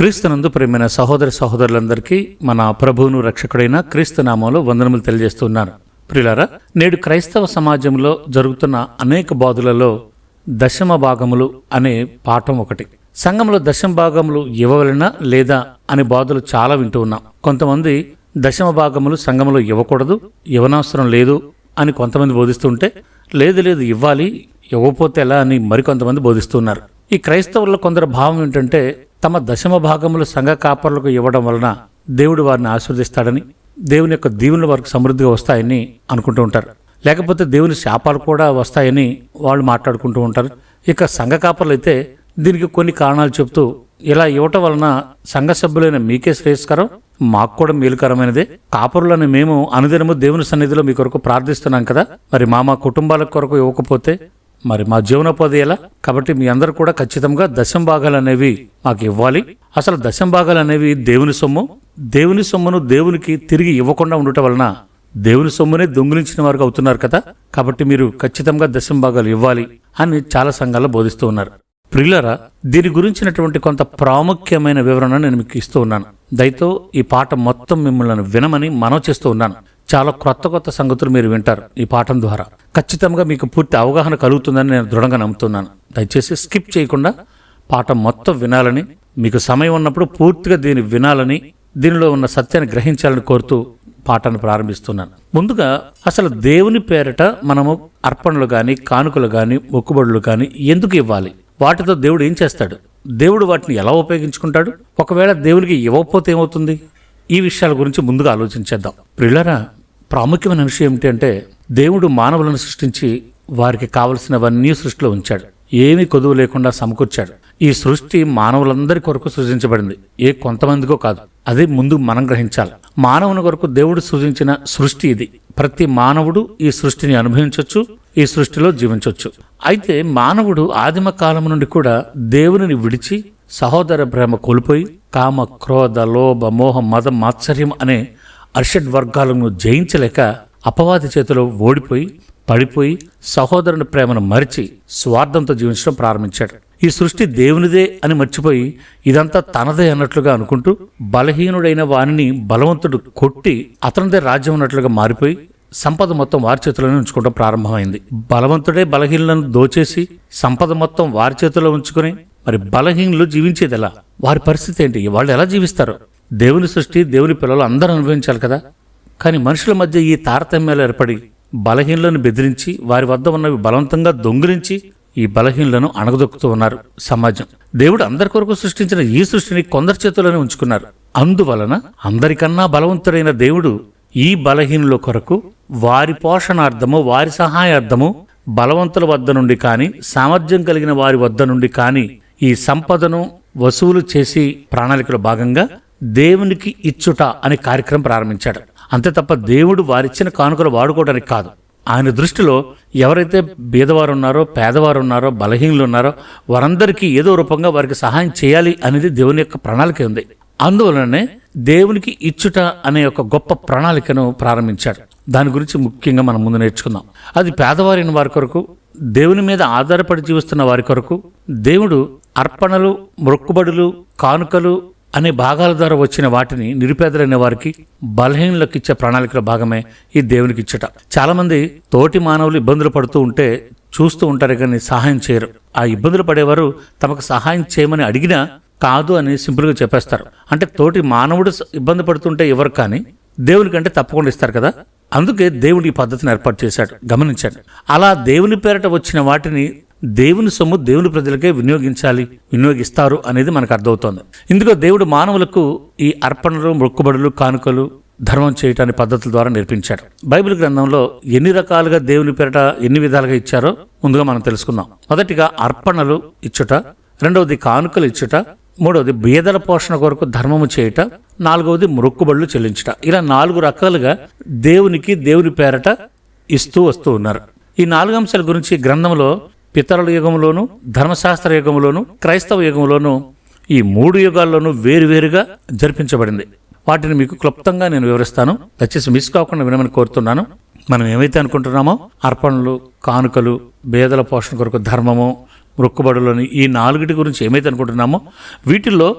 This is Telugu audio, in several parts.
క్రీస్తునందు ప్రేమైన సహోదర సహోదరులందరికీ మన ప్రభువును రక్షకుడైన క్రీస్తు నామంలో వందనములు తెలియజేస్తున్నాను ప్రియులారా నేడు క్రైస్తవ సమాజంలో జరుగుతున్న అనేక బాధలలో దశమ భాగములు అనే పాఠం ఒకటి. సంఘంలో దశమ భాగములు ఇవ్వవలన లేదా అనే బాధలు చాలా వింటూ ఉన్నాం. కొంతమంది దశమ భాగములు సంఘంలో ఇవ్వకూడదు ఇవ్వనవసరం లేదు అని కొంతమంది బోధిస్తుంటే లేదు లేదు ఇవ్వాలి ఇవ్వకపోతే ఎలా అని మరికొంతమంది బోధిస్తున్నారు. ఈ క్రైస్తవుల్లో కొందరు భావం ఏంటంటే తమ దశమ భాగములు సంఘ కాపరులకు ఇవ్వడం వలన దేవుడు వారిని ఆశీర్దిస్తాడని దేవుని యొక్క దీవులు వారికి సమృద్ధిగా వస్తాయని అనుకుంటూ ఉంటారు. లేకపోతే దేవుని శాపాలు కూడా వస్తాయని వాళ్ళు మాట్లాడుకుంటూ ఉంటారు. ఇక సంఘ కాపర్లు అయితే దీనికి కొన్ని కారణాలు చెప్తూ ఇలా ఇవ్వటం వలన సంఘ సభ్యులైన మీకే శ్రేయస్కరం మాకు కూడా మేలుకరమైనదే. కాపురులను మేము అనుదినము దేవుని సన్నిధిలో మీ కొరకు ప్రార్థిస్తున్నాం కదా. మరి మా మా కుటుంబాల కొరకు ఇవ్వకపోతే మరి మా జీవనోపాధి ఎలా? కాబట్టి మీ అందరూ కూడా ఖచ్చితంగా దశం భాగాలు అనేవి మాకు ఇవ్వాలి. అసలు దశం భాగాలు అనేవి దేవుని సొమ్ము? దేవుని సొమ్మును దేవునికి తిరిగి ఇవ్వకుండా ఉండటం వలన దేవుని సొమ్మునే దొంగిలించిన వారు అవుతున్నారు కదా? కాబట్టి మీరు ఖచ్చితంగా దశం భాగాలు ఇవ్వాలి అని చాలా సంఘాల్లో బోధిస్తూ ఉన్నారు. ప్రిల్లరా దీని గురించినటువంటి కొంత ప్రాముఖ్యమైన వివరణ నేను మీకు ఇస్తూ ఉన్నాను. దయతో ఈ పాట మొత్తం మిమ్మల్ని వినమని మనవ చేస్తూ ఉన్నాను. చాలా కొత్త కొత్త సంగతులు మీరు వింటారు ఈ పాఠం ద్వారా. ఖచ్చితంగా మీకు పూర్తి అవగాహన కలుగుతుందని నేను దృఢంగా నమ్ముతున్నాను. దయచేసి స్కిప్ చేయకుండా పాఠం మొత్తం వినాలని మీకు సమయం ఉన్నప్పుడు పూర్తిగా దీన్ని వినాలని దీనిలో ఉన్న సత్యాన్ని గ్రహించాలని కోరుతూ పాఠాన్ని ప్రారంభిస్తున్నాను. ముందుగా అసలు దేవుని పేరిట మనము అర్పణలు కానీ కానుకలు కానీ మొక్కుబడులు కానీ ఎందుకు ఇవ్వాలి? వాటితో దేవుడు ఏం చేస్తాడు? దేవుడు వాటిని ఎలా ఉపయోగించుకుంటాడు? ఒకవేళ దేవునికి ఇవ్వకపోతే ఏమవుతుంది? ఈ విషయాల గురించి ముందుగా ఆలోచించేద్దాం. ప్రిల్లరా ప్రాముఖ్యమైన విషయం ఏమిటంటే దేవుడు మానవులను సృష్టించి వారికి కావలసినవన్నీ సృష్టిలో ఉంచాడు. ఏమీ కొదువు లేకుండా సమకూర్చాడు. ఈ సృష్టి మానవులందరి కొరకు సృజించబడింది. ఏ కొంతమందికో కాదు. అదే ముందు మనం గ్రహించాలి. మానవుని కొరకు దేవుడు సృజించిన సృష్టి ఇది. ప్రతి మానవుడు ఈ సృష్టిని అనుభవించవచ్చు ఈ సృష్టిలో జీవించవచ్చు అయితే మానవుడు ఆదిమ కాలం నుండి కూడా దేవునిని విడిచి సహోదర ప్రేమ కోల్పోయి కామ క్రోధ లోభ మోహ మదం మాత్సర్యం అనే అర్షడ్ వర్గాలను జయించలేక అపవాది చేతిలో ఓడిపోయి పడిపోయి సహోదరుని ప్రేమను మరిచి స్వార్థంతో జీవించడం ప్రారంభించాడు. ఈ సృష్టి దేవునిదే అని మర్చిపోయి ఇదంతా తనదే అన్నట్లుగా అనుకుంటూ బలహీనుడైన వానిని బలవంతుడు కొట్టి అతనిదే రాజ్యం అన్నట్లుగా మారిపోయి సంపద మొత్తం వారి చేతిలోనే ఉంచుకోవడం ప్రారంభమైంది. బలవంతుడే బలహీనులను దోచేసి సంపద మొత్తం వారి చేతిలో ఉంచుకుని మరి బలహీనులు జీవించేది ఎలా వారి పరిస్థితి ఏంటి? వాళ్ళు ఎలా జీవిస్తారు? దేవుని సృష్టి దేవుని పిల్లలు అందరూ అనుభవించాలి కదా. కానీ మనుషుల మధ్య ఈ తారతమ్యాలు ఏర్పడి బలహీనులను బెదిరించి వారి వద్ద ఉన్నవి బలవంతంగా దొంగిలించి ఈ బలహీనులను అణగదొక్కుతూ ఉన్నారు సమాజం. దేవుడు అందరి కొరకు సృష్టించిన ఈ సృష్టిని కొందరి చేతుల్లోనే ఉంచుకున్నారు. అందువలన అందరికన్నా బలవంతుడైన దేవుడు ఈ బలహీనుల కొరకు వారి పోషణార్థము వారి సహాయార్థము బలవంతుల వద్ద నుండి కానీ సామర్థ్యం కలిగిన వారి వద్ద నుండి కానీ ఈ సంపదను వసూలు చేసి ప్రణాళికలో భాగంగా దేవునికి ఇచ్చుట అనే కార్యక్రమం ప్రారంభించాడు. అంతే తప్ప దేవుడు వారిచ్చిన కానుకలు వాడుకోవడానికి కాదు. ఆయన దృష్టిలో ఎవరైతే బీదవారు ఉన్నారో పేదవారు ఉన్నారో బలహీనులు ఉన్నారో వారందరికీ ఏదో రూపంగా వారికి సహాయం చేయాలి అనేది దేవుని యొక్క ప్రణాళిక ఉంది. అందువలనే దేవునికి ఇచ్చుట అనే ఒక గొప్ప ప్రణాళికను ప్రారంభించాడు. దాని గురించి ముఖ్యంగా మనం ముందు నేర్చుకుందాం. అది పేదవారైన వారి కొరకు దేవుని మీద ఆధారపడి జీవిస్తున్న వారి కొరకు దేవుడు అర్పణలు మొక్కుబడులు కానుకలు అనే భాగాల ద్వారా వచ్చిన వాటిని నిరుపేదలైన వారికి బలహీనులకు ఇచ్చే ప్రణాళికల భాగమే ఈ దేవునికి ఇచ్చట చాలామంది తోటి మానవులు ఇబ్బందులు పడుతూ ఉంటే చూస్తూ ఉంటారు కానీ సహాయం చేయరు. ఆ ఇబ్బందులు పడేవారు తమకు సహాయం చేయమని అడిగినా కాదు అని సింపుల్గా చెప్పేస్తారు. అంటే తోటి మానవుడు ఇబ్బంది పడుతుంటే ఎవరు కానీ దేవునికంటే తప్పకుండా ఇస్తారు కదా? అందుకే దేవుడి ఈ పద్ధతిని ఏర్పాటు చేశాడు. గమనించాడు. అలా దేవుని పేరట వచ్చిన వాటిని దేవుని సొమ్ము దేవుని ప్రజలకే వినియోగించాలి వినియోగిస్తారు అనేది మనకు అర్థమవుతోంది. ఇందులో దేవుడు మానవులకు ఈ అర్పణలు మొక్కుబడులు కానుకలు ధర్మం చేయటాన్ని పద్ధతుల ద్వారా నేర్పించాడు. బైబిల్ గ్రంథంలో ఎన్ని రకాలుగా దేవుని పేరట ఎన్ని విధాలుగా ఇచ్చారో ముందుగా మనం తెలుసుకుందాం. మొదటిగా అర్పణలు ఇచ్చుట రెండవది కానుకలు ఇచ్చుట మూడవది బీదల పోషణ కొరకు ధర్మము చేయుట నాలుగవది మొక్కుబడులు చెల్లించుట. ఇలా నాలుగు రకాలుగా దేవునికి దేవుని పేరట ఇస్తూ వస్తూ ఉన్నారు. ఈ నాలుగు అంశాల గురించి గ్రంథంలో పితరుల యుగంలోను ధర్మశాస్త్ర యుగంలోను క్రైస్తవ యుగంలోను ఈ మూడు యుగాల్లోనూ వేరువేరుగా జరిపించబడింది. వాటిని మీకు క్లుప్తంగా నేను వివరిస్తాను. దయచేసి మిస్ కాకుండా వినమని కోరుతున్నాను. మనం ఏమైతే అనుకుంటున్నామో అర్పణలు కానుకలు భేదల పోషణ కొరకు ధర్మము మొక్కుబడులని ఈ నాలుగిటి గురించి ఏమైతే అనుకుంటున్నామో వీటిల్లో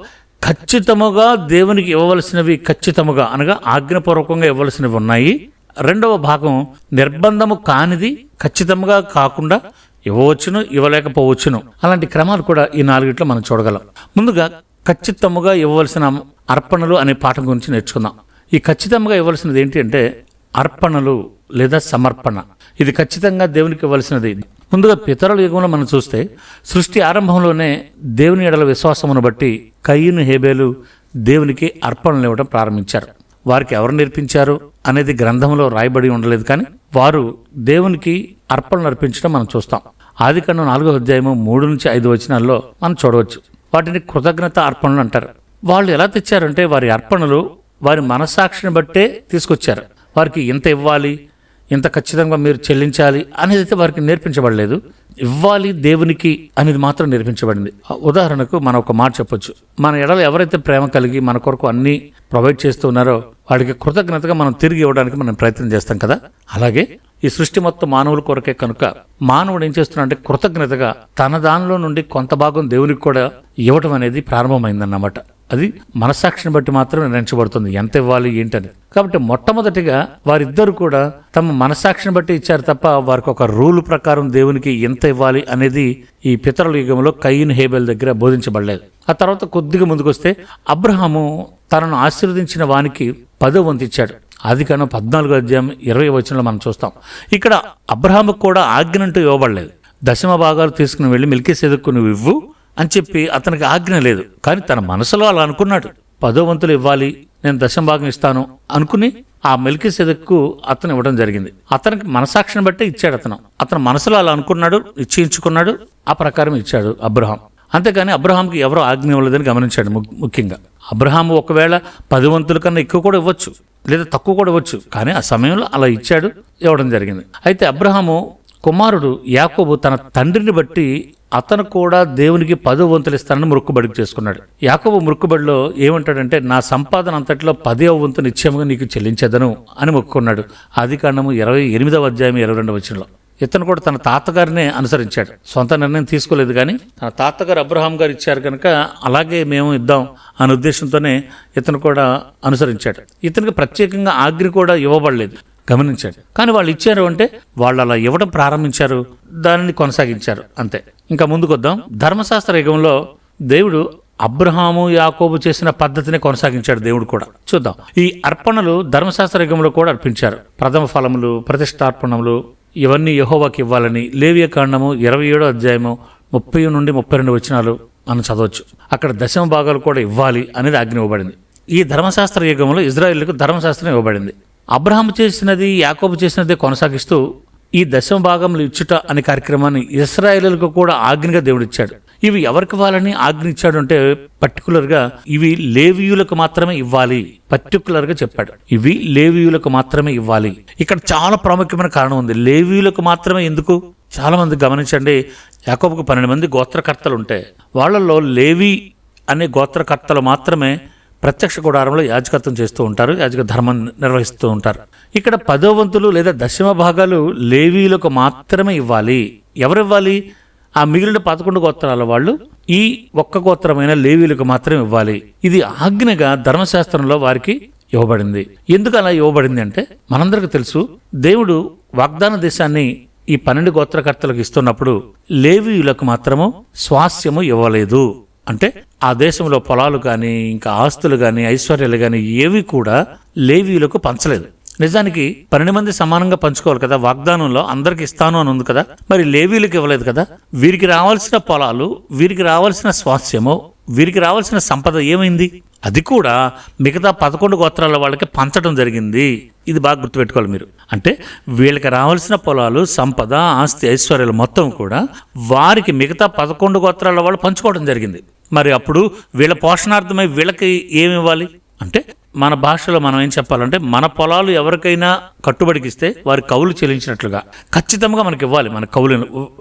ఖచ్చితముగా దేవునికి ఇవ్వవలసినవి ఖచ్చితముగా అనగా ఆజ్ఞపూర్వకంగా ఇవ్వవలసినవి ఉన్నాయి. రెండవ భాగం నిర్బంధము కానిది ఖచ్చితంగా కాకుండా ఇవ్వవచ్చును ఇవ్వలేకపోవచ్చును. అలాంటి క్రమాలు కూడా ఈ నాలుగిట్లో మనం చూడగలం. ముందుగా ఖచ్చితముగా ఇవ్వవలసిన అర్పణలు అనే పాఠం గురించి నేర్చుకుందాం. ఈ ఖచ్చితంగా ఇవ్వవలసినది ఏంటి అంటే అర్పణలు లేదా సమర్పణ. ఇది ఖచ్చితంగా దేవునికి ఇవ్వాల్సినది ముందుగా పితరుల యుగంలో మనం చూస్తే సృష్టి ఆరంభంలోనే దేవుని ఎడల విశ్వాసమును బట్టి కయ్యను హేబేలు దేవునికి అర్పణలు ఇవ్వడం ప్రారంభించారు. వారికి ఎవరు నేర్పించారు అనేది గ్రంథంలో రాయబడి ఉండలేదు కానీ వారు దేవునికి అర్పణలు అర్పించడం మనం చూస్తాం. ఆది కన్ను నాలుగో అధ్యాయము మూడు నుంచి ఐదు వచనాల్లో మనం చూడవచ్చు. వాటిని కృతజ్ఞత అర్పణలు అంటారు. వాళ్ళు ఎలా తెచ్చారంటే వారి అర్పణలు వారి మనస్సాక్షిని బట్టే తీసుకొచ్చారు. వారికి ఇంత ఇవ్వాలి? ఇంత ఖచ్చితంగా మీరు చెల్లించాలి అనేది అయితే వారికి నేర్పించబడలేదు. ఇవ్వాలి దేవునికి అనేది మాత్రం నేర్పించబడింది. ఉదాహరణకు మనం ఒక మాట చెప్పొచ్చు. మన ఎడలు ఎవరైతే ప్రేమ కలిగి మన కొరకు అన్నీ ప్రొవైడ్ చేస్తూ ఉన్నారో వాడికి కృతజ్ఞతగా మనం తిరిగి ఇవ్వడానికి మనం ప్రయత్నం చేస్తాం కదా? అలాగే ఈ సృష్టి మొత్తం మానవుల కొరకే కనుక మానవుడు ఏం చేస్తున్నాడంటే కృతజ్ఞతగా తన దానిలో నుండి కొంత భాగం దేవునికి కూడా ఇవ్వటం అనేది ప్రారంభమైందన్నమాట. అది మనసాక్షిని బట్టి మాత్రం నిర్ణయించబడుతుంది. ఎంత ఇవ్వాలి ఏంటని. కాబట్టి మొట్టమొదటిగా వారిద్దరు కూడా తమ మనసాక్షిని బట్టి ఇచ్చారు తప్ప వారికి ఒక రూల్ ప్రకారం దేవునికి ఎంత ఇవ్వాలి అనేది ఈ పితరుల యుగంలో కయ్యిన్ హేబెల్ దగ్గర బోధించబడలేదు. ఆ తర్వాత కొద్దిగా ముందుకొస్తే అబ్రహాము తనను ఆశీర్వదించిన వానికి పదో వంతు ఇచ్చాడు. ఆది కాను పద్నాలుగో అధ్యాయం ఇరవై వచనంలో మనం చూస్తాం. ఇక్కడ అబ్రహాముకు కూడా ఆజ్ఞనంటూ ఇవ్వబడలేదు. దశమ భాగాలు తీసుకుని వెళ్ళి మిల్కీ నువ్వు ఇవ్వు అని చెప్పి అతనికి ఆజ్ఞ లేదు. కానీ తన మనసులో అలా అనుకున్నాడు. పదో వంతులు ఇవ్వాలి నేను దశంభాగం ఇస్తాను అనుకుని ఆ మెలికి సెదక్కు అతను ఇవ్వడం జరిగింది. అతనికి మనసాక్షిని బట్టే ఇచ్చాడు అతను. అతను మనసులో అలా అనుకున్నాడు నిశ్చయించుకున్నాడు ఆ ప్రకారం ఇచ్చాడు అబ్రహాం. అంతేకాని అబ్రహాంకి ఎవరో ఆజ్ఞ ఇవ్వలేదని గమనించాడు ము- ముఖ్యంగా. అబ్రహాం ఒకవేళ పది వంతుల కన్నా ఎక్కువ కూడా ఇవ్వచ్చు లేదా తక్కువ కూడా ఇవ్వచ్చు కానీ ఆ సమయంలో అలా ఇచ్చాడు ఇవ్వడం జరిగింది. అయితే అబ్రహాము కుమారుడు యాకోబు తన తండ్రిని బట్టి అతను కూడా దేవునికి పదో వంతులు ఇస్తానని మొక్కుబడికి చేసుకున్నాడు. యాకోబు మొక్కుబడిలో ఏమంటాడంటే నా సంపాదన అంతట్లో పదో వంతు నిత్యముగా నీకు చెల్లించదను అని మొక్కుకున్నాడు. ఆది కాండము ఇరవై ఎనిమిదవ అధ్యాయం ఇరవై రెండవ వచ్చినలో ఇతను కూడా తన తాతగారినే అనుసరించాడు. సొంత నిర్ణయం తీసుకోలేదు కానీ తన తాతగారు అబ్రహాం గారు ఇచ్చారు కనుక అలాగే మేము ఇద్దాం అనే ఉద్దేశంతోనే ఇతను కూడా అనుసరించాడు. ఇతనికి ప్రత్యేకంగా ఆగ్రి కూడా ఇవ్వబడలేదు. గమనించాడు కానీ వాళ్ళు ఇచ్చారు అంటే వాళ్ళు అలా ఇవ్వడం ప్రారంభించారు దానిని కొనసాగించారు అంతే. ఇంకా ముందుకొద్దాం. ధర్మశాస్త్ర యుగంలో దేవుడు అబ్రహాము యాకోబు చేసిన పద్ధతిని కొనసాగించాడు దేవుడు కూడా. చూద్దాం. ఈ అర్పణలు ధర్మశాస్త్ర యుగంలో కూడా అర్పించారు. ప్రథమ ఫలములు ప్రతిష్టార్పణములు ఇవన్నీ యహోవాకి ఇవ్వాలని లేవియ కాండము ఇరవై ఏడో అధ్యాయము ముప్పై నుండి ముప్పై రెండు వచనాలు మనం చదవచ్చు. అక్కడ దశమ భాగాలు కూడా ఇవ్వాలి అనేది ఆజ్ఞ ఇవ్వబడింది. ఈ ధర్మశాస్త్ర యుగంలో ఇజ్రాయిల్కు ధర్మశాస్త్రం ఇవ్వబడింది. అబ్రహాం చేసినది యాకోబు చేసినది కొనసాగిస్తూ ఈ దశమ భాగంలో ఇచ్చుట అనే కార్యక్రమాన్ని ఇస్రాయేలులకు కూడా ఆజ్ఞగా దేవుడిచ్చాడు. ఇవి ఎవరికి ఇవ్వాలని ఆజ్ఞ ఇచ్చాడు అంటే పర్టికులర్గా ఇవి లేవీయులకు మాత్రమే ఇవ్వాలి. పర్టికులర్గా చెప్పాడు. ఇవి లేవీయులకు మాత్రమే ఇవ్వాలి. ఇక్కడ చాలా ప్రాముఖ్యమైన కారణం ఉంది. లేవీయులకు మాత్రమే ఎందుకు? చాలా మంది గమనించండి యాకోబుకు పన్నెండు మంది గోత్రకర్తలు ఉంటాయి వాళ్ళల్లో లేవి అనే గోత్రకర్తలు మాత్రమే ప్రత్యక్ష గుడారంలో యాజకత్వం చేస్తూ ఉంటారు యాజక ధర్మం నిర్వహిస్తూ ఉంటారు. ఇక్కడ పదో వంతులు లేదా దశమ భాగాలు లేవీలకు మాత్రమే ఇవ్వాలి. ఎవరివ్వాలి? ఆ మిగిలిన పదకొండు గోత్రాల వాళ్ళు ఈ ఒక్క గోత్రమైన లేవీలకు మాత్రమే ఇవ్వాలి. ఇది ఆజ్ఞగా ధర్మశాస్త్రంలో వారికి ఇవ్వబడింది. ఎందుకు అలా ఇవ్వబడింది అంటే మనందరికీ తెలుసు దేవుడు వాగ్దాన దేశాన్ని ఈ పన్నెండు గోత్రకర్తలకు ఇస్తున్నప్పుడు లేవీయులకు మాత్రము స్వాస్యము ఇవ్వలేదు. అంటే ఆ దేశంలో పొలాలు కానీ ఇంకా ఆస్తులు కానీ ఐశ్వర్యాలు కానీ ఏవి కూడా లేవీలకు పంచలేదు. నిజానికి పన్నెండు మంది సమానంగా పంచుకోవాలి కదా వాగ్దానంలో అందరికి ఇస్తాను అని ఉంది కదా మరి లేవీలకు ఇవ్వలేదు కదా. వీరికి రావాల్సిన పొలాలు వీరికి రావాల్సిన స్వాస్థ్యము వీరికి రావాల్సిన సంపద ఏమైంది? అది కూడా మిగతా పదకొండు గోత్రాల వాళ్ళకి పంచడం జరిగింది. ఇది బాగా గుర్తుపెట్టుకోవాలి మీరు. అంటే వీళ్ళకి రావాల్సిన పొలాలు సంపద ఆస్తి ఐశ్వర్యాలు మొత్తం కూడా వారికి మిగతా పదకొండు గోత్రాల వాళ్ళు పంచుకోవడం జరిగింది. మరి అప్పుడు వీళ్ళ పోషణార్థమై వీళ్ళకి ఏమి ఇవ్వాలి? అంటే మన భాషలో మనం ఏం చెప్పాలంటే మన పొలాలు ఎవరికైనా కట్టుబడికిస్తే వారి కవులు చెల్లించినట్లుగా ఖచ్చితంగా మనకి ఇవ్వాలి మన కవులు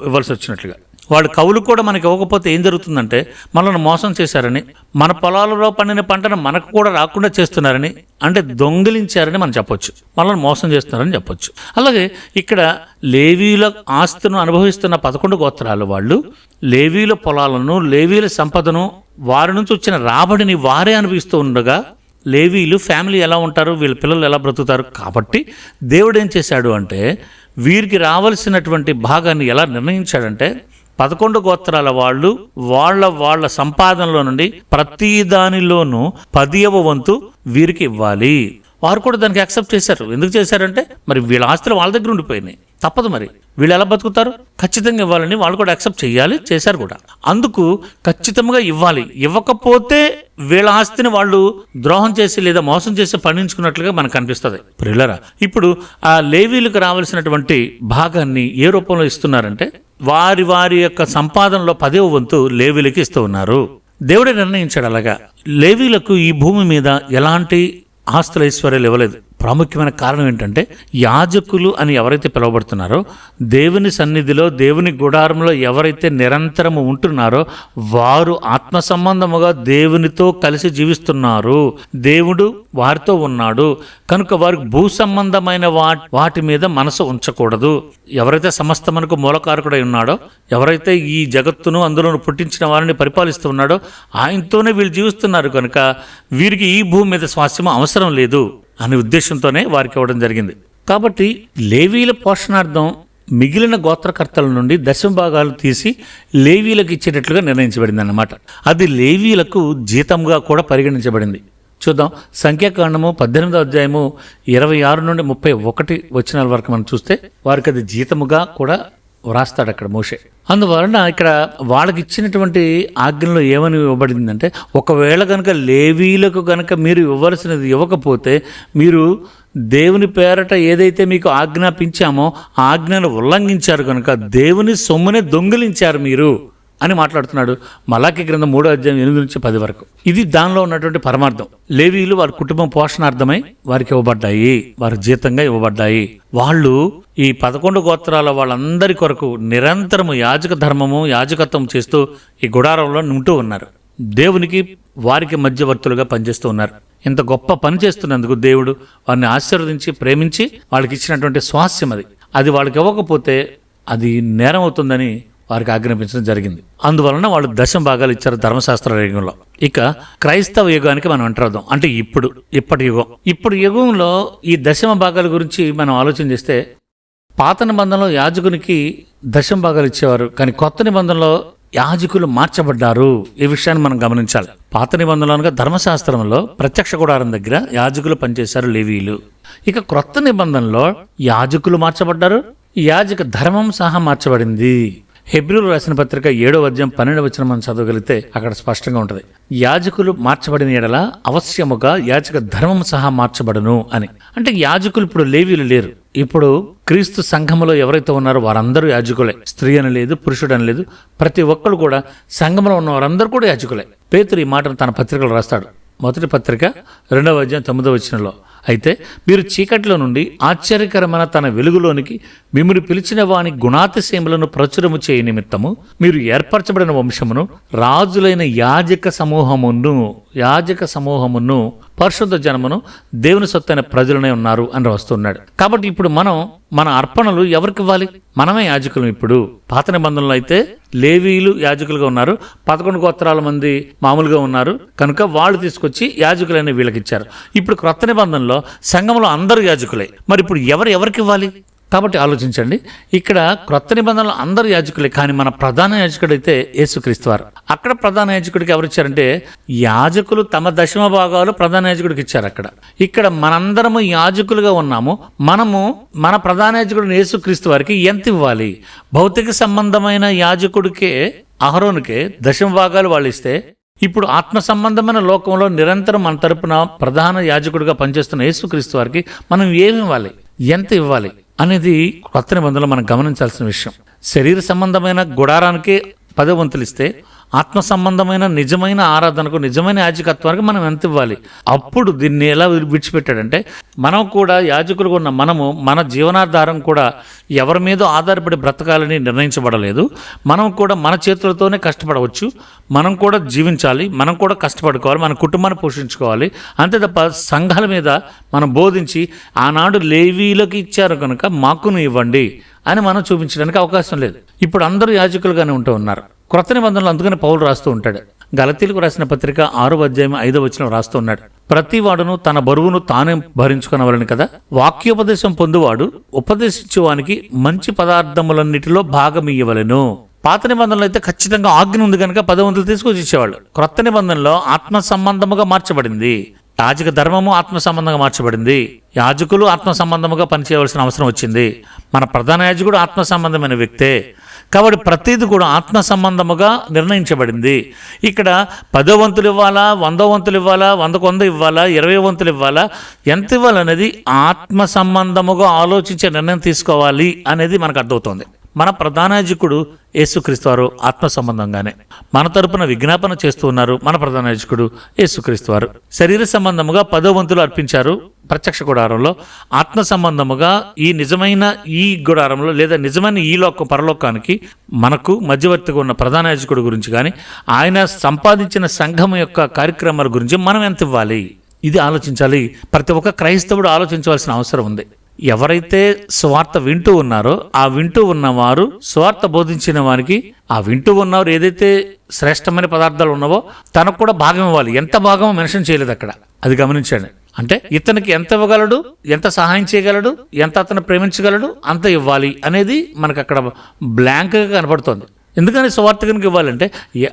ఇవ్వాల్సి వచ్చినట్లుగా. వాడు కవులు కూడా మనకి ఇవ్వకపోతే ఏం జరుగుతుందంటే మనల్ని మోసం చేశారని మన పొలాలలో పండిన పంటను మనకు కూడా రాకుండా చేస్తున్నారని అంటే దొంగిలించారని మనం చెప్పొచ్చు. మనల్ని మోసం చేస్తున్నారని చెప్పొచ్చు. అలాగే ఇక్కడ లేవీల ఆస్తును అనుభవిస్తున్న పదకొండు గోత్రాలు వాళ్ళు లేవీల పొలాలను లేవీల సంపదను వారి నుంచి వచ్చిన రాబడిని వారే అనుభవిస్తూ ఉండగా లేవీలు ఫ్యామిలీ ఎలా ఉంటారు వీళ్ళ పిల్లలు ఎలా బ్రతుకుతారు కాబట్టి దేవుడు ఏం చేశాడు అంటే వీరికి రావాల్సినటువంటి భాగాన్ని ఎలా నిర్ణయించాడంటే పదకొండు గోత్రాల వాళ్ళు వాళ్ళ వాళ్ళ సంపాదనలో నుండి ప్రతి దానిలోనూ పదియవ వంతు వీరికి ఇవ్వాలి. వారు కూడా దానికి యాక్సెప్ట్ చేశారు. ఎందుకు చేశారంటే మరి వీళ్ళ ఆస్తులు వాళ్ళ దగ్గర ఉండిపోయినాయి. తప్పదు మరి. వీళ్ళు ఎలా బతుకుతారు? ఖచ్చితంగా ఇవ్వాలని వాళ్ళు కూడా యాక్సెప్ట్ చేయాలి చేశారు కూడా. అందుకు ఖచ్చితంగా ఇవ్వాలి. ఇవ్వకపోతే వీళ్ళ ఆస్తిని వాళ్ళు ద్రోహం చేసి లేదా మోసం చేసి పండించుకున్నట్లుగా మనకు అనిపిస్తుంది. ప్రిల్లరా ఇప్పుడు ఆ లేవీలకు రావాల్సినటువంటి భాగాన్ని ఏ రూపంలో ఇస్తున్నారంటే వారి వారి యొక్క సంపాదనలో పదే వంతు లేవీలకి ఇస్తూ ఉన్నారు. దేవుడే నిర్ణయించాడు అలాగా. లేవీలకు ఈ భూమి మీద ఎలాంటి ఆస్తుల ఐశ్వర్యాలు ఇవ్వలేదు. ప్రాముఖ్యమైన కారణం ఏంటంటే యాజకులు అని ఎవరైతే పిలువబడుతున్నారో దేవుని సన్నిధిలో దేవుని గుడారంలో ఎవరైతే నిరంతరము ఉంటున్నారో వారు ఆత్మ సంబంధముగా దేవునితో కలిసి జీవిస్తున్నారు. దేవుడు వారితో ఉన్నాడు. కనుక వారికి భూ సంబంధమైన వా వాటి మీద మనసు ఉంచకూడదు. ఎవరైతే సమస్త మనకు మూలకారకుడై ఉన్నాడో ఎవరైతే ఈ జగత్తును అందులో పుట్టించిన వారిని పరిపాలిస్తూ ఉన్నాడో ఆయనతోనే వీళ్ళు జీవిస్తున్నారు కనుక వీరికి ఈ భూమి మీద స్వాస్థ్యం అవసరం లేదు. అనే ఉద్దేశంతోనే వారికి ఇవ్వడం జరిగింది. కాబట్టి లేవీల పోషణార్థం మిగిలిన గోత్రకర్తల నుండి దశమ భాగాలు తీసి లేవీలకు ఇచ్చేటట్లుగా నిర్ణయించబడింది అన్నమాట అది లేవీలకు జీతంగా కూడా పరిగణించబడింది. చూద్దాం. సంఖ్యాకాండము పద్దెనిమిదో అధ్యాయము ఇరవై ఆరు నుండి ముప్పై ఒకటి వచ్చిన వరకు మనం చూస్తే వారికి అది జీతముగా కూడా వ్రాస్తాడు అక్కడ మోషే. అందువలన ఇక్కడ వాళ్ళకి ఇచ్చినటువంటి ఆజ్ఞలో ఏమని ఇవ్వబడిందంటే ఒకవేళ కనుక లేవీలకు కనుక మీరు ఇవ్వవలసినది ఇవ్వకపోతే మీరు దేవుని పేరట ఏదైతే మీకు ఆజ్ఞాపించామో ఆజ్ఞను ఉల్లంఘించారు కనుక దేవుని సొమ్మునే దొంగిలించారు మీరు. అని మాట్లాడుతున్నాడు. మలాకి గ్రంథం మూడో అధ్యాయం ఎనిమిది నుంచి పది వరకు. ఇది దానిలో ఉన్నటువంటి పరమార్థం. లేవీలు వారి కుటుంబం పోషణార్థమై వారికి ఇవ్వబడ్డాయి. వారి జీతంగా ఇవ్వబడ్డాయి. వాళ్ళు ఈ పదకొండు గోత్రాల వాళ్ళందరి కొరకు నిరంతరము యాజక ధర్మము యాజకత్వం చేస్తూ ఈ గుడారంలో ఉంటూ ఉన్నారు. దేవునికి వారికి మధ్యవర్తులుగా పనిచేస్తూ ఉన్నారు. ఇంత గొప్ప పని చేస్తున్నందుకు దేవుడు వారిని ఆశీర్వదించి ప్రేమించి వాళ్ళకి ఇచ్చినటువంటి స్వాస్యం అది. అది వాళ్ళకి ఇవ్వకపోతే అది నేరం అవుతుందని వారికి ఆజ్ఞాపించడం జరిగింది. అందువలన వాళ్ళు దశం భాగాలు ఇచ్చారు ధర్మశాస్త్ర యుగంలో. ఇక క్రైస్తవ యుగానికి మనం అంటరాదాం అంటే ఇప్పుడు ఇప్పటి యుగం. ఇప్పుడు యుగంలో ఈ దశమ భాగాల గురించి మనం ఆలోచన చేస్తే పాత నిబంధనలో యాజకునికి దశం భాగాలు ఇచ్చేవారు. కానీ కొత్త నిబంధనలో యాజకులు మార్చబడ్డారు. ఈ విషయాన్ని మనం గమనించాలి. పాత నిబంధనలు అనగా ధర్మశాస్త్రంలో ప్రత్యక్ష గుడారం దగ్గర యాజకులు పనిచేశారు లేవీలు. ఇక క్రొత్త నిబంధనలో యాజకులు మార్చబడ్డారు. యాజక ధర్మం సహా మార్చబడింది. హెబ్రిల్ రాసిన పత్రిక ఏడో అధ్యాయం పన్నెండు వచ్చిన మనం చదవగలిగితే అక్కడ స్పష్టంగా ఉంటుంది. యాజకులు మార్చబడిన ఎడల అవశ్యముగా యాజక ధర్మం సహా మార్చబడును అని. అంటే యాజకులు ఇప్పుడు లేవీలు లేరు. ఇప్పుడు క్రీస్తు సంఘములో ఎవరైతే ఉన్నారో వారందరూ యాజకులే. స్త్రీ అని లేదు పురుషుడు అని లేదు ప్రతి ఒక్కరు కూడా సంఘంలో ఉన్న వారందరూ కూడా యాజకులే. పేతురు ఈ మాటను తన పత్రికలు రాస్తాడు. మొదటి పత్రిక రెండవ అధ్యాయం తొమ్మిదవ వచ్చినలో అయితే మీరు చీకట్లో నుండి ఆశ్చర్యకరమైన తన వెలుగులోనికి మిమ్మల్ని పిలిచిన వాని గుణాతిశయములను ప్రచురము చేయ నిమిత్తము మీరు ఏర్పరచబడిన వంశమును రాజులైన యాజక సమూహమును యాజక సమూహమును పరిశుద్ధ జనమును దేవుని సొత్తైన ప్రజలనే ఉన్నారు అని వస్తున్నాడు కాబట్టి ఇప్పుడు మనం మన అర్పణలు ఎవరికి ఇవ్వాలి? మనమే యాజకులు ఇప్పుడు. పాత నిబంధనలు అయితే లేవీలు యాజకులుగా ఉన్నారు పదకొండు గోత్రాల మంది మామూలుగా ఉన్నారు కనుక వాళ్ళు తీసుకొచ్చి యాజకులైన వీళ్ళకి ఇచ్చారు. ఇప్పుడు క్రొత్త నిబంధనలో సంఘంలో అందరు యాజకులే. మరి ఇప్పుడు ఎవరు ఎవరికి ఇవ్వాలి? కాబట్టి ఆలోచించండి. ఇక్కడ క్రొత్త నిబంధనలు అందరు యాజకులే కానీ మన ప్రధాన యాజకుడు అయితే యేసుక్రీస్తు వారు. అక్కడ ప్రధాన యాజకుడికి ఎవరు ఇచ్చారంటే యాజకులు తమ దశమ భాగాలు ప్రధాన యాజకుడికి ఇచ్చారు అక్కడ. ఇక్కడ మనందరము యాజకులుగా ఉన్నాము. మనము మన ప్రధాన యాజకుడు యేసుక్రీస్తు వారికి ఎంత ఇవ్వాలి? భౌతిక సంబంధమైన యాజకుడికే అహరోనికే దశమ భాగాలు వాళ్ళు ఇస్తే ఇప్పుడు ఆత్మ సంబంధమైన లోకంలో నిరంతరం మన తరపున ప్రధాన యాజకుడిగా పనిచేస్తున్న యేసుక్రీస్తు వారికి మనం ఏమి ఇవ్వాలి? ఎంత ఇవ్వాలి? అనేది కొత్త నిబంధనలో మనం గమనించాల్సిన విషయం. శరీర సంబంధమైన గుడారానికి పదవంతులు ఇస్తే ఆత్మ సంబంధమైన నిజమైన ఆరాధనకు నిజమైన యాజకత్వానికి మనం ఎంత ఇవ్వాలి? అప్పుడు దీన్ని ఎలా విడిచిపెట్టాడంటే మనం కూడా యాజకులుగా ఉన్న మనము మన జీవనాధారం కూడా ఎవరి మీద ఆధారపడి బ్రతకాలని నిర్ణయించబడలేదు. మనం కూడా మన చేతులతోనే కష్టపడవచ్చు. మనం కూడా జీవించాలి. మనం కూడా కష్టపడుకోవాలి. మన కుటుంబాన్ని పోషించుకోవాలి. అంతే తప్ప సంఘాల మీద మనం బోధించి ఆనాడు లేవీలకు ఇచ్చారు కనుక మాకును ఇవ్వండి అని మనం చూపించడానికి అవకాశం లేదు. ఇప్పుడు అందరూ యాజకులుగానే ఉంటూ ఉన్నారు. క్రొత్త నిబంధనలు అందుకని పౌలు రాస్తూ ఉంటాడు. గలతీలకు రాసిన పత్రిక ఆరో అధ్యాయం ఐదో వచ్చిన రాస్తూ ఉన్నాడు. ప్రతి వాడును తన బరువును తానే భరించుకునవలని కదా? వాక్యోపదేశం పొందువాడు ఉపదేశించేవానికి మంచి పదార్థములన్నిటిలో భాగం పాత నిబంధనలు అయితే ఖచ్చితంగా ఆజ్ఞ ఉంది కనుక పదవంతులు తీసుకొచ్చి ఇచ్చేవాళ్ళు క్రొత్త నిబంధనలో ఆత్మ సంబంధముగా మార్చబడింది. యాజక ధర్మము ఆత్మ సంబంధంగా మార్చబడింది. యాజకులు ఆత్మ సంబంధముగా పనిచేయవలసిన అవసరం వచ్చింది. మన ప్రధాన యాజకుడు ఆత్మ సంబంధమైన వ్యక్తే. కాబట్టి ప్రతిది కూడా ఆత్మ సంబంధముగా నిర్ణయించబడింది. ఇక్కడ పదో వంతులు ఇవ్వాలా వందో వంతులు ఇవ్వాలా వందకు వంద ఇవ్వాలా ఇరవై వంతులు ఇవ్వాలా ఎంత ఇవ్వాలనేది ఆత్మ సంబంధముగా ఆలోచించే నిర్ణయం తీసుకోవాలి అనేది మనకు అర్థమవుతుంది. మన ప్రధానాయకుడు యేసుక్రీస్తు వారు ఆత్మ సంబంధంగానే మన తరపున విజ్ఞాపన చేస్తూ ఉన్నారు మన ప్రధానాయకుడు యేసుక్రీస్తు వారు. శరీర సంబంధముగా పదో వంతులు అర్పించారు. ప్రత్యక్ష గుడారంలో ఆత్మ సంబంధముగా ఈ నిజమైన ఈ గుడారంలో లేదా నిజమైన ఈ లోకం పరలోకానికి మనకు మధ్యవర్తిగా ఉన్న ప్రధాన యాజకుడు గురించి కానీ ఆయన సంపాదించిన సంఘం యొక్క కార్యక్రమాల గురించి మనం ఎంత ఇవ్వాలి? ఇది ఆలోచించాలి. ప్రతి ఒక్క క్రైస్తవుడు ఆలోచించవలసిన అవసరం ఉంది. ఎవరైతే స్వార్థ వింటూ ఉన్నారో ఆ వింటూ ఉన్నవారు స్వార్థ బోధించిన వారికి ఆ వింటూ ఉన్నవారు ఏదైతే శ్రేష్టమైన పదార్థాలు ఉన్నావో తనకు కూడా భాగం ఇవ్వాలి. ఎంత భాగమో మెన్షన్ చేయలేదు అక్కడ. అది గమనించండి. అంటే ఇతనికి ఎంత ఇవ్వగలడు? ఎంత సహాయం చేయగలడు? ఎంత అతను ప్రేమించగలడు? అంత ఇవ్వాలి అనేది మనకు అక్కడ బ్లాంక్గా కనపడుతుంది. ఎందుకని సువార్థకునికి ఇవ్వాలంటే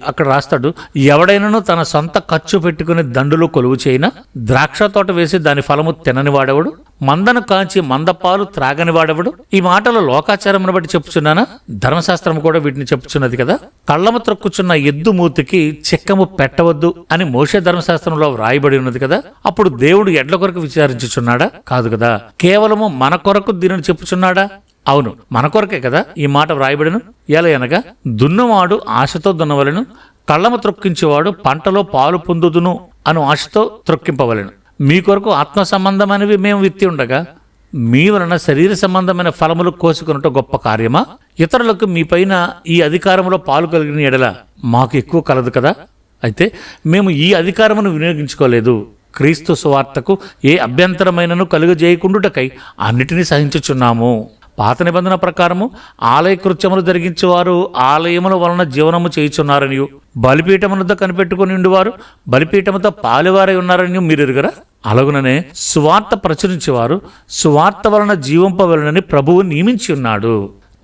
అక్కడ రాస్తాడు ఎవడైనాను తన సొంత ఖర్చు పెట్టుకుని దండులో కొలువు చేయినా ద్రాక్ష తోట వేసి దాని ఫలము తినని వాడెవడు? మందను కాంచి మందపాలు త్రాగని వాడెవడు? ఈ మాటలు లోకాచారమును బట్టి చెప్పుచున్నానా? ధర్మశాస్త్రం కూడా వీటిని చెప్పుచున్నది కదా? కళ్ళము త్రొక్కుచున్న ఎద్దు మూతికి చిక్కము పెట్టవద్దు అని మోషే ధర్మశాస్త్రంలో వ్రాయబడి ఉన్నది కదా? అప్పుడు దేవుడు ఎడ్ల కొరకు విచారించుచున్నాడా? కాదు కదా. కేవలము మన కొరకు దీనిని చెప్పుచున్నాడా? అవును మన కొరకే కదా ఈ మాట వ్రాయబడిను? ఎలా అనగా దున్నవాడు ఆశతో దున్నవలను కళ్ళము త్రొక్కించేవాడు పంటలో పాలు పొందుదును అను ఆశతో త్రొక్కింపవలెను. మీ కొరకు ఆత్మ సంబంధమైనవి మేము విత్తి ఉండగా మీ వలన శరీర సంబంధమైన ఫలములు కోసుకున్నట్టు గొప్ప కార్యమా? ఇతరులకు మీ పైన ఈ అధికారంలో పాలు కలిగిన ఎడల మాకు ఎక్కువ కలదు కదా? అయితే మేము ఈ అధికారమును వినియోగించుకోలేదు. క్రీస్తు సువార్తకు ఏ అభ్యంతరమైనను కలుగజేయకుండుటకై అన్నిటినీ సహించుచున్నాము. పాత నిబంధన ప్రకారము ఆలయ కృత్యములు జరిగించేవారు ఆలయముల వలన జీవనము చేయుచున్నారని బలిపీఠమునద్ద కనిపెట్టుకుని ఉండివారు బలిపీఠముతో పాలువారై ఉన్నారని మీరు ఎరుగరా అలాగుననే సువార్త ప్రచురించేవారు సువార్త వలన జీవింపవలనని ప్రభువు నియమించి ఉన్నాడు.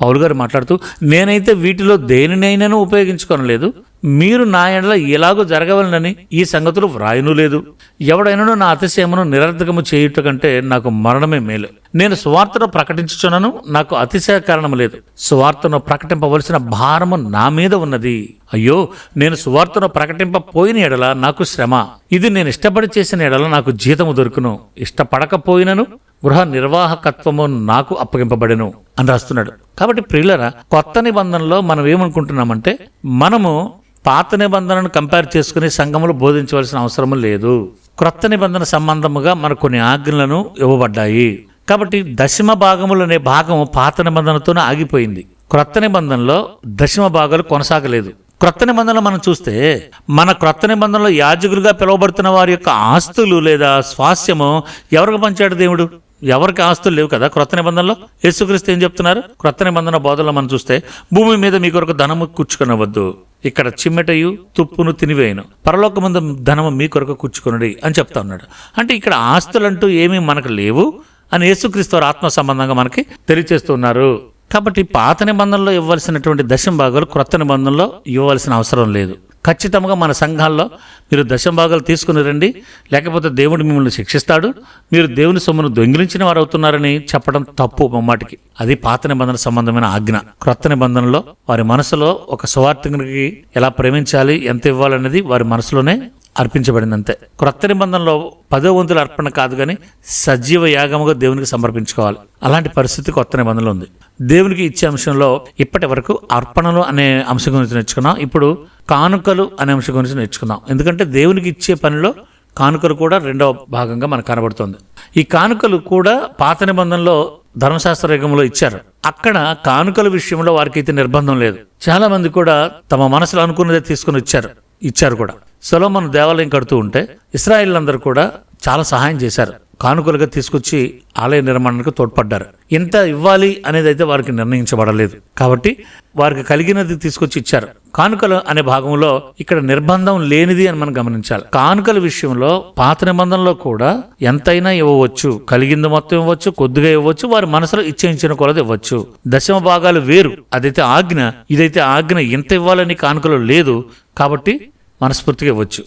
పౌలు గారు మాట్లాడుతూ నేనైతే వీటిలో దేనినైనాను ఉపయోగించుకోనలేదు. మీరు నా ఎండలో ఎలాగో జరగవలనని ఈ సంగతులు వ్రాయను లేదు. ఎవడైనాను నా అతిశయమును నిరర్ధకము చేయుట కంటే నాకు మరణమే మేలు. నేను సువార్తను ప్రకటించుచున్నాను నాకు అతిశయ కారణము లేదు. సువార్తను ప్రకటింపవలసిన భారము నా మీద ఉన్నది. అయ్యో నేను సువార్తను ప్రకటింపపోయిన ఎడల నాకు శ్రమ. ఇది నేను ఇష్టపడి చేసిన ఎడల నాకు జీతము దొరుకును. ఇష్టపడకపోయినను గృహ నిర్వాహకత్వము నాకు అప్పగింపబడెను. అని రాస్తున్నాడు. కాబట్టి ప్రియులరా కొత్త నిబంధనలో మనం ఏమనుకుంటున్నామంటే మనము పాత నిబంధనను కంపేర్ చేసుకుని సంఘములు బోధించవలసిన అవసరం లేదు. క్రొత్త నిబంధన సంబంధముగా మనకు కొన్ని ఆజ్ఞలను ఇవ్వబడ్డాయి. కాబట్టి దశమ భాగములు అనే భాగం పాత నిబంధనతోనే ఆగిపోయింది. క్రొత్త నిబంధనలో దశమ భాగాలు కొనసాగలేదు. క్రొత్త నిబంధనలు మనం చూస్తే మన క్రొత్త నిబంధనలో యాజకులుగా పిలువబడుతున్న వారి యొక్క ఆస్తులు లేదా స్వాస్యము ఎవరికి పంచాడు దేవుడు? ఎవరికి ఆస్తులు లేవు కదా క్రొత్త నిబంధనలో? యేసుక్రీస్తు ఏం చెప్తున్నారు? క్రొత్త నిబంధన బోధనలో మనం చూస్తే భూమి మీద మీ కొరకు ధనము కూర్చుకొనవద్దు. ఇక్కడ చిమ్మెటయు తుప్పును తినివేయను. పరలోకమందు ధనము మీ కొరకు కూర్చుకునడి అని చెప్తా ఉన్నాడు. అంటే ఇక్కడ ఆస్తులంటూ ఏమీ మనకు లేవు అని యేసుక్రీస్తు ఆత్మ సంబంధంగా మనకి తెలియచేస్తున్నారు. కాబట్టి పాత నిబంధనలో ఇవ్వాల్సినటువంటి దశం భాగాలు క్రొత్త నిబంధనలో ఇవ్వాల్సిన అవసరం లేదు. ఖచ్చితంగా మన సంఘాల్లో మీరు దశంభాగాలు తీసుకుని రండి. లేకపోతే దేవుడు మిమ్మల్ని శిక్షిస్తాడు. మీరు దేవుని సొమ్మును దొంగిలించిన వారు అవుతున్నారని చెప్పడం తప్పు మమ్మాటికి అది పాత నిబంధన సంబంధమైన ఆజ్ఞ. క్రొత్త నిబంధనలో వారి మనసులో ఒక సువార్థకునికి ఎలా ప్రేమించాలి ఎంత ఇవ్వాలనేది వారి మనసులోనే అర్పించబడినంతే క్రొత్త నిబంధనలో పదో వంతుల అర్పణ కాదు కానీ సజీవ యాగముగా దేవునికి సమర్పించుకోవాలి. అలాంటి పరిస్థితి కొత్త నిబంధనలు ఉంది. దేవునికి ఇచ్చే అంశంలో ఇప్పటి వరకు అర్పణలు అనే అంశం గురించి నేర్చుకున్నాం. ఇప్పుడు కానుకలు అనే అంశం గురించి నేర్చుకున్నాం. ఎందుకంటే దేవునికి ఇచ్చే పనిలో కానుకలు కూడా రెండవ భాగంగా మనకు కనబడుతుంది. ఈ కానుకలు కూడా పాత నిబంధనలో ధర్మశాస్త్ర యుగంలో ఇచ్చారు. అక్కడ కానుకల విషయంలో వారికి అయితే నిర్బంధం లేదు. చాలా మంది కూడా తమ మనసులో అనుకున్నదే తీసుకుని ఇచ్చారు ఇచ్చారు కూడా. సొలోమన్ దేవాలయం కడుతూ ఉంటే ఇస్రాయిల్ కూడా చాలా సహాయం చేశారు. కానుకలుగా తీసుకొచ్చి ఆలయ నిర్మాణానికి తోడ్పడ్డారు. ఎంత ఇవ్వాలి అనేది అయితే వారికి నిర్ణయించబడలేదు. కాబట్టి వారికి కలిగినది తీసుకొచ్చి ఇచ్చారు. కానుకలు అనే భాగంలో ఇక్కడ నిర్బంధం లేనిది అని మనం గమనించాలి. కానుకల విషయంలో పాత నిబంధనలో కూడా ఎంతైనా ఇవ్వవచ్చు కలిగింది మొత్తం ఇవ్వచ్చు కొద్దిగా ఇవ్వచ్చు వారి మనసులో ఇచ్చేయించిన కొలది ఇవ్వచ్చు. దశమ భాగాలు వేరు. అదైతే ఆజ్ఞ ఇదైతే ఆజ్ఞ ఎంత ఇవ్వాలని కానుకలో లేదు. కాబట్టి మనస్ఫూర్తిగా ఇవ్వచ్చు.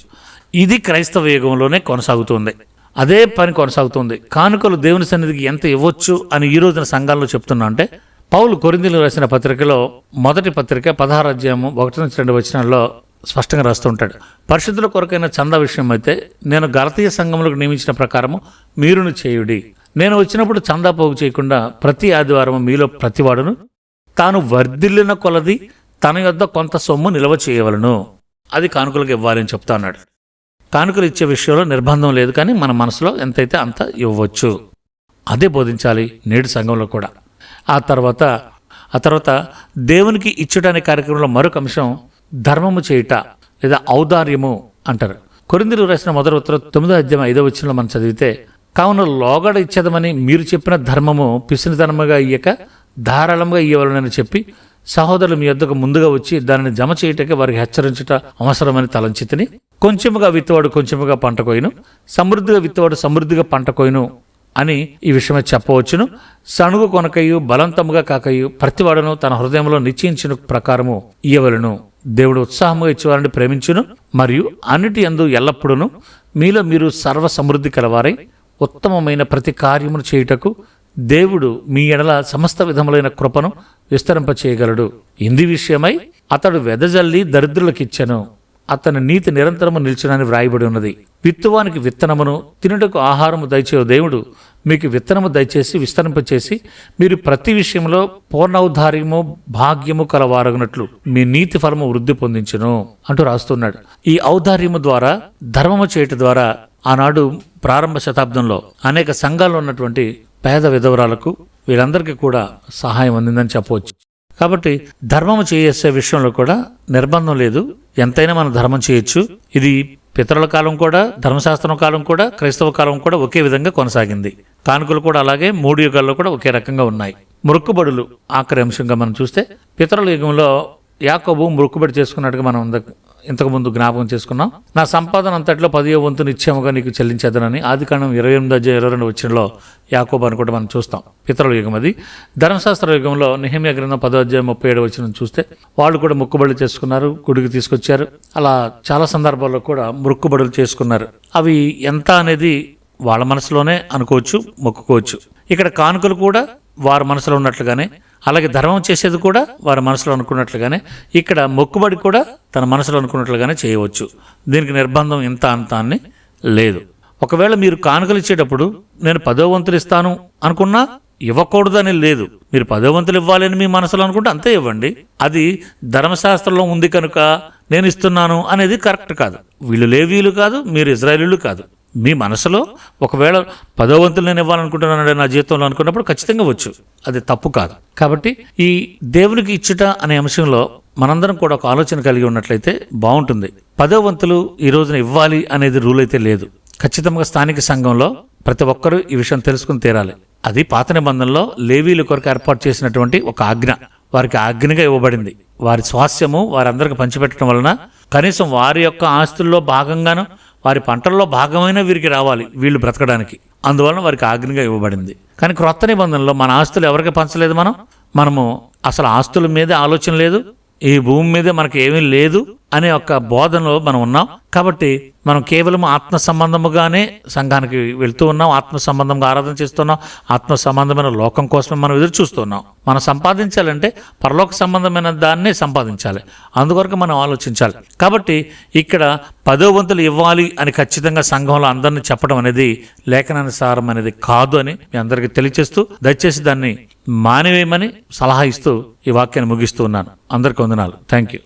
ఇది క్రైస్తవ యుగంలోనే కొనసాగుతుంది. అదే పని కొనసాగుతుంది. కానుకలు దేవుని సన్నిధికి ఎంత ఇవ్వచ్చు అని ఈ రోజున సంఘాల్లో చెప్తున్నా అంటే పౌలు కొరిందీలు రాసిన పత్రికలో మొదటి పత్రిక పదహారు అధ్యాయము ఒకటి నుంచి రెండు వచనాల్లో స్పష్టంగా రాస్తూ ఉంటాడు. పరిశుద్ధుల కొరకైన చందా విషయం అయితే నేను గలతీయ సంఘములకు నియమించిన ప్రకారము మీరును చేయుడి. నేను వచ్చినప్పుడు చందా పోగు చేయకుండా ప్రతి ఆదివారం మీలో ప్రతివాడును తాను వర్ధిల్లిన కొలది తన యొద్ద కొంత సొమ్ము నిల్వ చేయవలను. అది కానుకలకు ఇవ్వాలని చెప్తా అన్నాడు. కానుకలు ఇచ్చే విషయంలో నిర్బంధం లేదు కానీ మన మనసులో ఎంతైతే అంత ఇవ్వచ్చు. అదే బోధించాలి నేడు సంఘంలో కూడా. ఆ తర్వాత ఆ తర్వాత దేవునికి ఇచ్చటానికి కార్యక్రమంలో మరొక అంశం ధర్మము చేయుట లేదా ఔదార్యము అంటారు. కొరిందులు రాసిన మొదటి ఉత్తరం తొమ్మిదో అధ్యాయం ఐదో వచ్చినలో మనం చదివితే కావున లోగడ ఇచ్చేదమని మీరు చెప్పిన ధర్మము పిసినిధర్మగా ఇయ్యక ధారాళంగా ఇయ్యవలనని చెప్పి సహోదరులు మీ యొద్దకు ముందుగా వచ్చి దానిని జమ చేయటకే వారికి హెచ్చరించుట అవసరమని తలంచితిని. కొంచెముగా విత్తవాడు కొంచెముగా పంట కోయను. సమృద్ధిగా విత్తవాడు సమృద్ధిగా పంట కోయను అని ఈ విషయమే చెప్పవచ్చును. సణుగు కొనకయు బలంతముగా కాకయు ప్రతివాడును తన హృదయంలో నిశ్చయించిన ప్రకారము ఇయ్యవలను. దేవుడు ఉత్సాహముగా ఇచ్చేవారిని ప్రేమించును. మరియు అన్నిటి యందు ఎల్లప్పుడూను మీలో మీరు సర్వ సమృద్ధి కలవారై ఉత్తమమైన ప్రతి కార్యమును చేయుటకు దేవుడు మీ ఎడల సమస్త విధములైన కృపను విస్తరింపచేయగలడు. ఇంది విషయమై అతడు వెదజల్లి దరిద్రులకిచ్చెను. అతని నీతి నిరంతరము నిలిచనని వ్రాయబడి ఉన్నది. విత్తువానికి విత్తనమును తినుటకు ఆహారము దయచే దేవుడు. మీకు విత్తనము దయచేసి విస్తరింపచేసి మీరు ప్రతి విషయంలో పూర్ణౌదార్యము భాగ్యము కలవారగునట్లు మీ నీతి ఫలము వృద్ధి పొందించును అంటూ రాస్తున్నాడు. ఈ ఔదార్యము ద్వారా ధర్మము చేయటం ద్వారా ఆనాడు ప్రారంభ శతాబ్దంలో అనేక సంఘాలు ఉన్నటువంటి పేద విధవరాలకు వీరందరికీ కూడా సహాయం అందిందని చెప్పవచ్చు. కాబట్టి ధర్మము చేసే విషయంలో కూడా నిర్బంధం లేదు. ఎంతైనా మనం ధర్మం చేయొచ్చు. ఇది పితరుల కాలం కూడా ధర్మశాస్త్రం కాలం కూడా క్రైస్తవ కాలం కూడా ఒకే విధంగా కొనసాగింది. కానుకలు కూడా అలాగే మూడు యుగాల్లో కూడా ఒకే రకంగా ఉన్నాయి. మృక్కుబడులు ఆఖరి అంశంగా మనం చూస్తే పితరుల యుగంలో యాకోబు మృక్కుబడి చేసుకున్నట్టుగా మనం ఇంతకుముందు జ్ఞాపకం చేసుకున్నాం. నా సంపాదన అంతట్లో పదియో వంతు నిత్యముగా నీకు చెల్లించేదనని ఆది కాండం ఇరవై ఎనిమిది అధ్యాయ ఇరవై రెండు వచ్చినలో యాకోబు అనుకుంటే కూడా మనం చూస్తాం. పితరుల యుగం అది. ధర్మశాస్త్ర యుగంలో నిహమ్య గ్రంథం పదో అధ్యాయం ముప్పై ఏడు వచ్చిన చూస్తే వాళ్ళు కూడా మొక్కుబడులు చేసుకున్నారు గుడికి తీసుకొచ్చారు. అలా చాలా సందర్భాల్లో కూడా మొక్కుబడులు చేసుకున్నారు. అవి ఎంత అనేది వాళ్ళ మనసులోనే అనుకోవచ్చు మొక్కుకోవచ్చు. ఇక్కడ కానుకలు కూడా వారి మనసులో ఉన్నట్లుగానే అలాగే ధర్మం చేసేది కూడా వారి మనసులో అనుకున్నట్లుగానే ఇక్కడ మొక్కుబడి కూడా తన మనసులో అనుకున్నట్లుగానే చేయవచ్చు. దీనికి నిర్బంధం ఇంత అంత అని లేదు. ఒకవేళ మీరు కానుకలు ఇచ్చేటప్పుడు నేను పదో వంతులు ఇస్తాను అనుకున్నా ఇవ్వకూడదని లేదు. మీరు పదో వంతులు ఇవ్వాలని మీ మనసులో అనుకుంటే అంతే ఇవ్వండి. అది ధర్మశాస్త్రంలో ఉంది కనుక నేను ఇస్తున్నాను అనేది కరెక్ట్ కాదు. వీళ్ళు లేవీలు కాదు మీరు ఇజ్రాయిలీలు కాదు. మీ మనసులో ఒకవేళ పదో వంతులు నేను ఇవ్వాలనుకుంటున్నాను నా జీవితంలో అనుకున్నప్పుడు ఖచ్చితంగా వచ్చు. అది తప్పు కాదు. కాబట్టి ఈ దేవునికి ఇచ్చుట అనే అంశంలో మనందరం కూడా ఒక ఆలోచన కలిగి ఉన్నట్లయితే బాగుంటుంది. పదో వంతులు ఈ రోజున ఇవ్వాలి అనేది రూల్ అయితే లేదు. ఖచ్చితంగా స్థానిక సంఘంలో ప్రతి ఒక్కరూ ఈ విషయం తెలుసుకుని తీరాలి. అది పాత నిబంధనలో లేవీల కొరకు ఏర్పాటు చేసినటువంటి ఒక ఆజ్ఞ. వారికి ఆజ్ఞగా ఇవ్వబడింది. వారి స్వాస్థ్యము వారందరికి పంచిపెట్టడం వలన కనీసం వారి యొక్క ఆస్తుల్లో భాగంగాను వారి పంటల్లో భాగమైన వీరికి రావాలి వీళ్ళు బ్రతకడానికి. అందువలన వారికి ఆజ్ఞగా ఇవ్వబడింది. కానీ క్రొత్త నిబంధనలో మన ఆస్తులు ఎవరికి పంచలేదు మనం? మనము అసలు ఆస్తుల మీద ఆలోచన లేదు. ఈ భూమి మీద మనకి ఏమీ లేదు అనే ఒక బోధనలో మనం ఉన్నాం. కాబట్టి మనం కేవలం ఆత్మ సంబంధముగానే సంఘానికి వెళ్తూ ఉన్నాం ఆత్మ సంబంధంగా ఆరాధన చేస్తున్నాం ఆత్మ సంబంధమైన లోకం కోసమే మనం ఎదురు చూస్తున్నాం. మనం సంపాదించాలంటే పరలోక సంబంధమైన దాన్నే సంపాదించాలి. అందుకొరకు మనం ఆలోచించాలి. కాబట్టి ఇక్కడ పదో వంతులు ఇవ్వాలి అని ఖచ్చితంగా సంఘంలో అందరిని చెప్పడం అనేది లేఖనానుసారం అనేది కాదు అని మీ అందరికీ తెలియచేస్తూ దయచేసి దాన్ని మానేవేయమని సలహా ఇస్తూ ఈ వాక్యాన్ని ముగిస్తూ ఉన్నాను. అందరికి వందనాలు. Thank you